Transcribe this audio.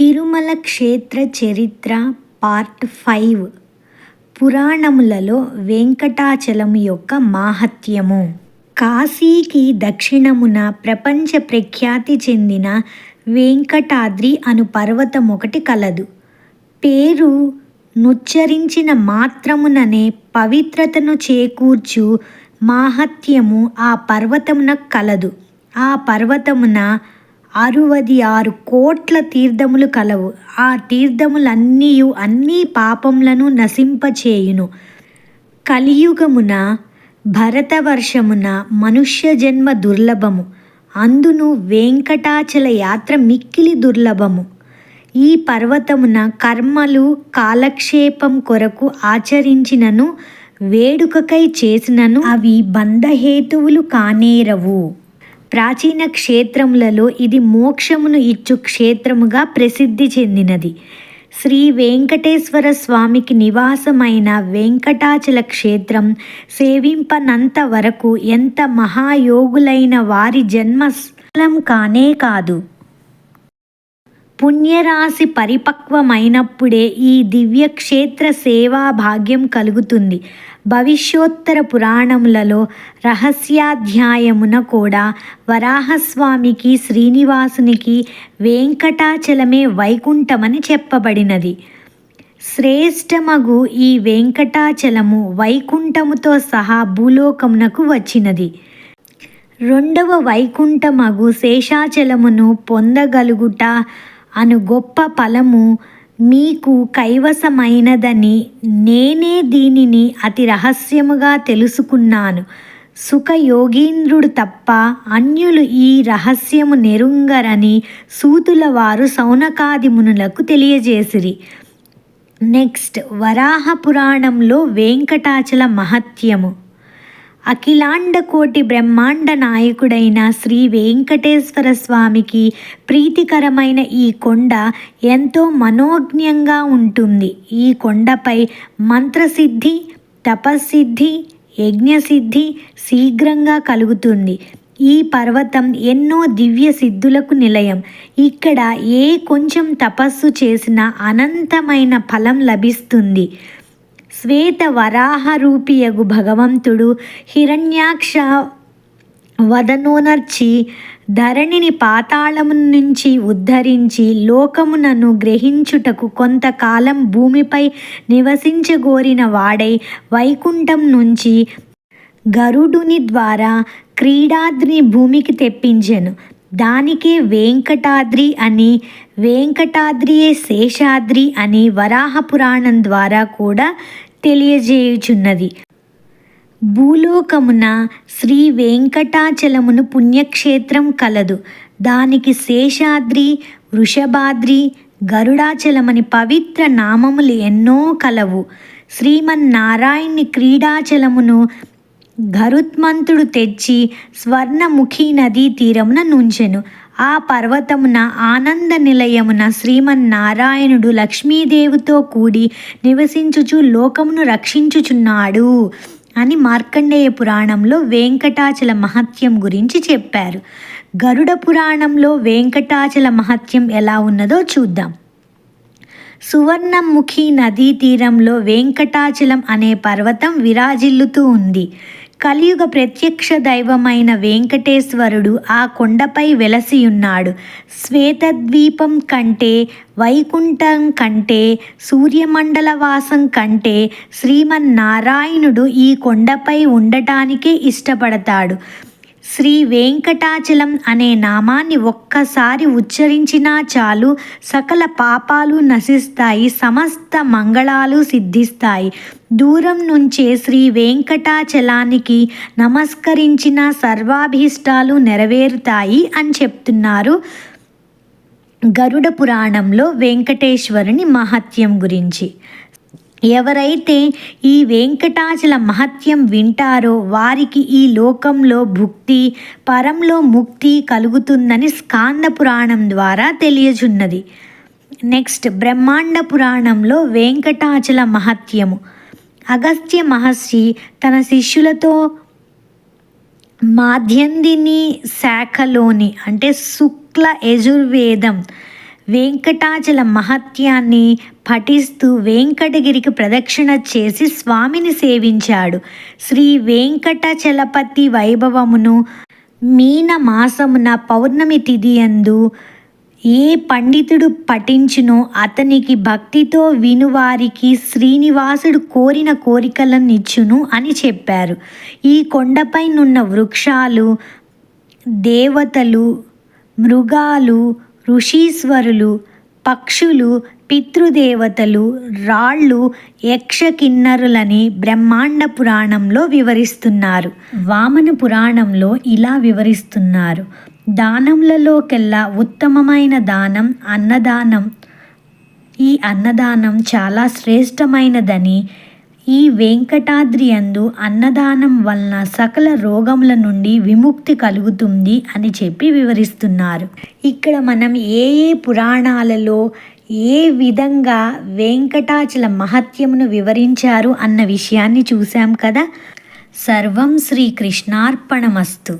తిరుమల క్షేత్ర చరిత్ర part five. పురాణములలో Venkatachalam యొక్క మాహత్యము. కాశీకి దక్షిణమున ప్రపంచ ప్రఖ్యాతి చెందిన వెంకటాద్రి అను పర్వతం ఒకటి కలదు. పేరు నుచ్చరించిన మాత్రముననే పవిత్రతను చేకూర్చు మాహత్యము ఆ పర్వతమున కలదు. ఆ పర్వతమున అరువది ఆరు కోట్ల తీర్థములు కలవు. ఆ తీర్థములన్నీ అన్ని పాపములను నశింపచేయును. కలియుగమున భరతవర్షమున మనుష్య జన్మ దుర్లభము. అందును వెంకటాచల యాత్ర మిక్కిలి దుర్లభము. ఈ పర్వతమున కర్మలు కాలక్షేపం కొరకు ఆచరించినను వేడుకకై చేసినను అవి బంధహేతువులు కానేరవు. ప్రాచీన క్షేత్రములలో ఇది మోక్షమును ఇచ్చు క్షేత్రముగా ప్రసిద్ధి చెందినది. శ్రీ వెంకటేశ్వర స్వామికి నివాసమైన వెంకటాచల క్షేత్రం సేవింపనంత వరకు ఎంత మహాయోగులైన వారి జన్మస్థలం కానే కాదు. పుణ్యరాశి పరిపక్వమైనప్పుడే ఈ దివ్యక్షేత్ర సేవా భాగ్యం కలుగుతుంది. భవిష్యోత్తర పురాణములలో రహస్యాధ్యాయమున కూడా వరాహస్వామికి శ్రీనివాసునికి వెంకటాచలమే వైకుంఠమని చెప్పబడినది. శ్రేష్టమగు ఈ వెంకటాచలము వైకుంఠముతో సహా భూలోకమునకు వచ్చినది. రెండవ వైకుంఠమగు శేషాచలమును పొందగలుగుట అను గొప్ప ఫలము మీకు కైవసమైనదని నేనే దీనిని అతి రహస్యముగా తెలుసుకున్నాను. సుఖయోగీంద్రుడు తప్ప అన్యులు ఈ రహస్యము నెరుంగరని సూతుల వారు సౌనకాది మునులకు తెలియజేసిరి. నెక్స్ట్ వరాహ పురాణంలో వెంకటాచల మహత్యము. అఖిలాండ కోటి బ్రహ్మాండ నాయకుడైన శ్రీ వెంకటేశ్వర స్వామికి ప్రీతికరమైన ఈ కొండ ఎంతో మనోజ్ఞంగా ఉంటుంది. ఈ కొండపై మంత్రసిద్ధి తపస్సిద్ధి యజ్ఞసిద్ధి శీఘ్రంగా కలుగుతుంది. ఈ పర్వతం ఎన్నో దివ్య సిద్ధులకు నిలయం. ఇక్కడ ఏ కొంచెం తపస్సు చేసినా అనంతమైన ఫలం లభిస్తుంది. శ్వేత వరాహరూపియగు భగవంతుడు హిరణ్యాక్ష వదనోనర్చి ధరణిని పాతాళము నుంచి ఉద్ధరించి లోకమునను గ్రహించుటకు కొంతకాలం భూమిపై నివసించగోరిన వాడై వైకుంఠం నుంచి గరుడుని ద్వారా క్రీడాద్రిని భూమికి తెప్పించెను. దానికే వెంకటాద్రి అని వెంకటాద్రియే శేషాద్రి అని వరాహ పురాణం ద్వారా కూడా తెలియజేయుచున్నది. భూలోకమున శ్రీ వెంకటాచలమును పుణ్యక్షేత్రం కలదు. దానికి శేషాద్రి వృషభాద్రి గరుడాచలమని పవిత్ర నామములు ఎన్నో కలవు. శ్రీమన్నారాయణి క్రీడాచలమును గరుత్మంతుడు తెచ్చి స్వర్ణముఖి నదీ తీరమున నుంచెను. ఆ పర్వతమున ఆనంద నిలయమున శ్రీమన్నారాయణుడు లక్ష్మీదేవితో కూడి నివసించుచు లోకమును రక్షించుచున్నాడు అని మార్కండేయ పురాణంలో వెంకటాచల మహత్యం గురించి చెప్పారు. గరుడ పురాణంలో వెంకటాచల మహత్యం ఎలా ఉన్నదో చూద్దాం. సువర్ణముఖి నదీ తీరంలో వెంకటాచలం అనే పర్వతం విరాజిల్లుతూ ఉంది. కలియుగ ప్రత్యక్ష దైవమైన వెంకటేశ్వరుడు ఆ కొండపై వెలసియున్నాడు. శ్వేతద్వీపం కంటే వైకుంఠం కంటే సూర్యమండల వాసం కంటే శ్రీమన్నారాయణుడు ఈ కొండపై ఉండటానికే ఇష్టపడతాడు. శ్రీ వెంకటాచలం అనే నామాన్ని ఒక్కసారి ఉచ్చరించినా చాలు సకల పాపాలు నశిస్తాయి సమస్త మంగళాలు సిద్ధిస్తాయి. దూరం నుంచే శ్రీ వెంకటాచలానికి నమస్కరించిన సర్వాభీష్టాలు నెరవేరుతాయి అని చెప్తున్నారు. గరుడ పురాణంలో వెంకటేశ్వరుని మహత్యం గురించి. ఎవరైతే ఈ వెంకటాచల మహత్యం వింటారో వారికి ఈ లోకంలో భుక్తి పరంలో ముక్తి కలుగుతుందని స్కాంద పురాణం ద్వారా తెలియచున్నది నెక్స్ట్ బ్రహ్మాండ పురాణంలో వెంకటాచల మహత్యము. అగస్త్య మహర్షి తన శిష్యులతో మాధ్యందిని శాఖలోని అంటే శుక్ల యజుర్వేదం వెంకటాచల మహత్యాన్ని పఠిస్తూ వెంకటగిరికి ప్రదక్షిణ చేసి స్వామిని సేవించాడు. శ్రీ వెంకటచలపతి వైభవమును మీన మాసమున పౌర్ణమి తిథియందు ఏ పండితుడు పఠించునో అతనికి భక్తితో వినువారికి శ్రీనివాసుడు కోరిన కోరికలను ఇచ్చును అని చెప్పారు. ఈ కొండపైనున్న వృక్షాలు దేవతలు మృగాలు ఋషీశ్వరులు పక్షులు పితృదేవతలు రాళ్ళు యక్ష కిన్నరులని బ్రహ్మాండ పురాణంలో వివరిస్తున్నారు. వామన పురాణంలో ఇలా వివరిస్తున్నారు. దానములలోకెల్లా ఉత్తమమైన దానం అన్నదానం. ఈ అన్నదానం చాలా శ్రేష్టమైనదని ఈ వెంకటాద్రి అందు అన్నదానం వలన సకల రోగముల నుండి విముక్తి కలుగుతుంది అని చెప్పి వివరిస్తున్నారు. ఇక్కడ మనం ఏ ఏ పురాణాలలో ఏ విధంగా వెంకటాచల మహత్యమును వివరించారు అన్న విషయాన్ని చూశాం కదా. సర్వం శ్రీకృష్ణార్పణమస్తు